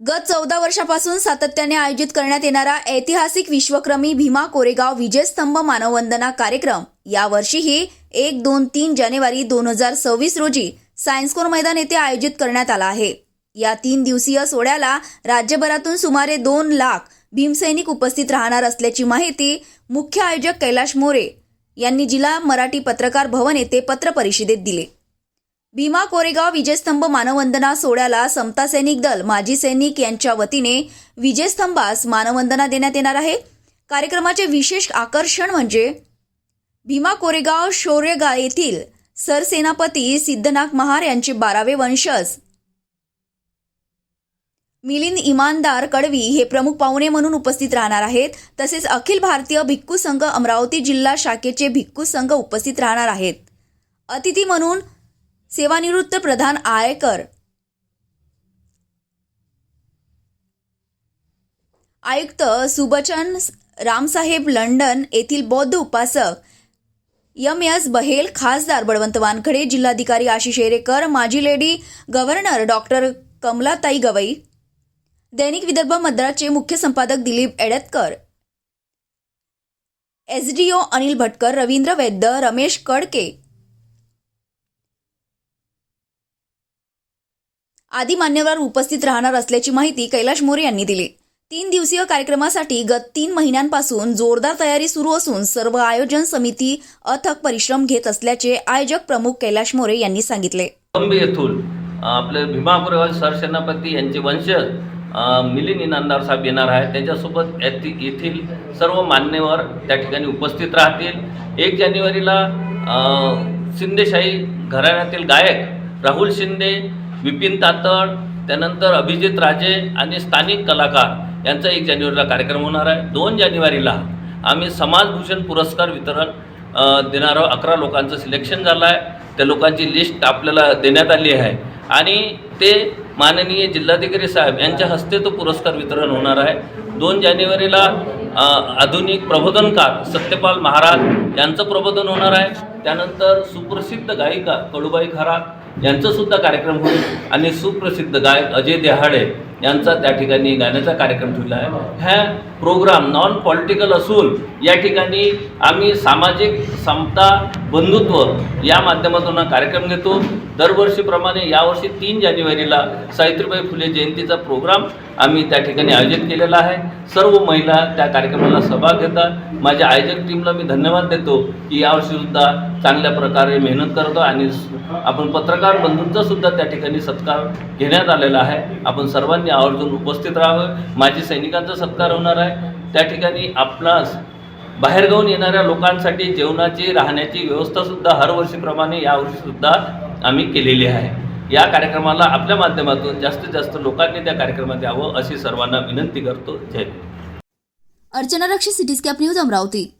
गत चौदा वर्षापासून सातत्याने आयोजित करण्यात येणारा ऐतिहासिक विश्वक्रमी भीमा कोरेगाव विजयस्तंभ मानववंदना कार्यक्रम यावर्षीही एक दोन तीन जानेवारी दोन हजार सव्वीस रोजी सायन्सकोर मैदान येथे आयोजित करण्यात आला आहे. या तीन दिवसीय सोहळ्याला राज्यभरातून सुमारे दोन लाख भीमसैनिक उपस्थित राहणार असल्याची माहिती मुख्य आयोजक कैलाश मोरे यांनी जिल्हा मराठी पत्रकार भवन येथे पत्रपरिषदेत दिली. भीमा कोरेगाव विजयस्तंभ मानवंदना सोहळ्याला समता सैनिक दल माजी सैनिक यांच्या वतीने विजयस्तंभास मानवंदना देण्यात येणार आहे. कार्यक्रमाचे विशेष आकर्षण म्हणजे भीमा कोरेगाव शौर्यगा येथील सरसेनापती सिद्धनाथ महार यांचे बारावे वंशज. मिलिंद इमानदार कडवी हे प्रमुख पाहुणे म्हणून उपस्थित राहणार आहेत. तसेच अखिल भारतीय भिक्खू संघ अमरावती जिल्हा शाखेचे भिक्खू संघ उपस्थित राहणार आहेत. अतिथी म्हणून सेवानिवृत्त प्रधान आयकर. आयुक्त सुबचन रामसाहेब लंडन येथील बौद्ध उपासक यम एस बहेल खासदार बळवंत वानखडे जिल्हाधिकारी आशिष एरेकर माजी lady governor doctor Kamalatai Gavai दैनिक विदर्भ मद्राचे मुख्य संपादक दिलीप एडतकर एसडीओ अनिल भटकर रवींद्र वैद्य रमेश कडके आदी मान्यवर उपस्थित राहणार असल्याची माहिती कैलाश मोरे यांनी दिली. तीन दिवसीय कार्यक्रमासाठी गत तीन महिन्यांपासून जोरदार तयारी सुरू असून सर्व आयोजन समिती अथक परिश्रम घेत असल्याचे आयोजक प्रमुख कैलाश मोरे यांनी सांगितले. येथून आपले भीमा कोरेगाव सरसेनापती यांचे वंशज मिलिंद इनामदार साहेब येणार आहेत. त्यांच्यासोबत येथील सर्व मान्यवर त्या ठिकाणी उपस्थित राहतील. एक जानेवारीला शिंदेशाही घराण्यातील गायक राहुल शिंदे विपिन तातड त्यानंतर अभिजित राजे आणि स्थानिक कलाकार यांचा एक जानेवारीला कार्यक्रम होणार आहे. दोन जानेवारीला आम्ही समाजभूषण पुरस्कार वितरण देणारं अकरा लोकांचं सिलेक्शन झालं आहे त्या लोकांची लिस्ट आपल्याला देण्यात आली आहे. आणि ते माननीय जिल्हाधिकारी साहेब यांच्या हस्ते तो पुरस्कार वितरण होणार आहे. दोन जानेवारीला आधुनिक प्रबोधनकार सत्यपाल महाराज यांचं प्रबोधन होणार आहे. त्यानंतर सुप्रसिद्ध गायिका कडूबाई खरात यांचंसुद्धा कार्यक्रम होईल. आणि सुप्रसिद्ध गायक अजय देहाडे यांचा त्या ठिकाणी गाण्याचा कार्यक्रम ठेवला आहे. ह्या प्रोग्राम नॉन पॉलिटिकल असून या ठिकाणी आम्ही सामाजिक समता बंधुत्व या माध्यमातून हा कार्यक्रम घेतो. दरवर्षीप्रमाणे यावर्षी तीन जानेवारीला सावित्रीबाई फुले जयंतीचा प्रोग्राम आम्ही त्या ठिकाणी आयोजित केलेला आहे. सर्व महिला त्या कार्यक्रमाला सहभाग घेतात. माझ्या आयोजक टीमला मी धन्यवाद देतो की यावर्षीसुद्धा चांगल्या प्रकारे मेहनत करतो आणि आपण पत्रकार बंधूंचासुद्धा त्या ठिकाणी सत्कार घेण्यात आलेला आहे. आपण सर्वांनी आवर्जून उपस्थित राहावं. माजी सैनिकांचा सत्कार होणार आहे. त्या ठिकाणी आपणास बाहेरगावून येणाऱ्या लोकांसाठी जेवणाची राहण्याची व्यवस्थासुद्धा हर वर्षीप्रमाणे यावर्षीसुद्धा आम्ही केलेली आहे. या कार्यक्रमाला आपल्या माध्यमातून जास्तीत जास्त लोकांनी त्या कार्यक्रमात यावं अशी सर्वांना विनंती करतो. जय Hind. Archana Rakshi cityscape news Amravati.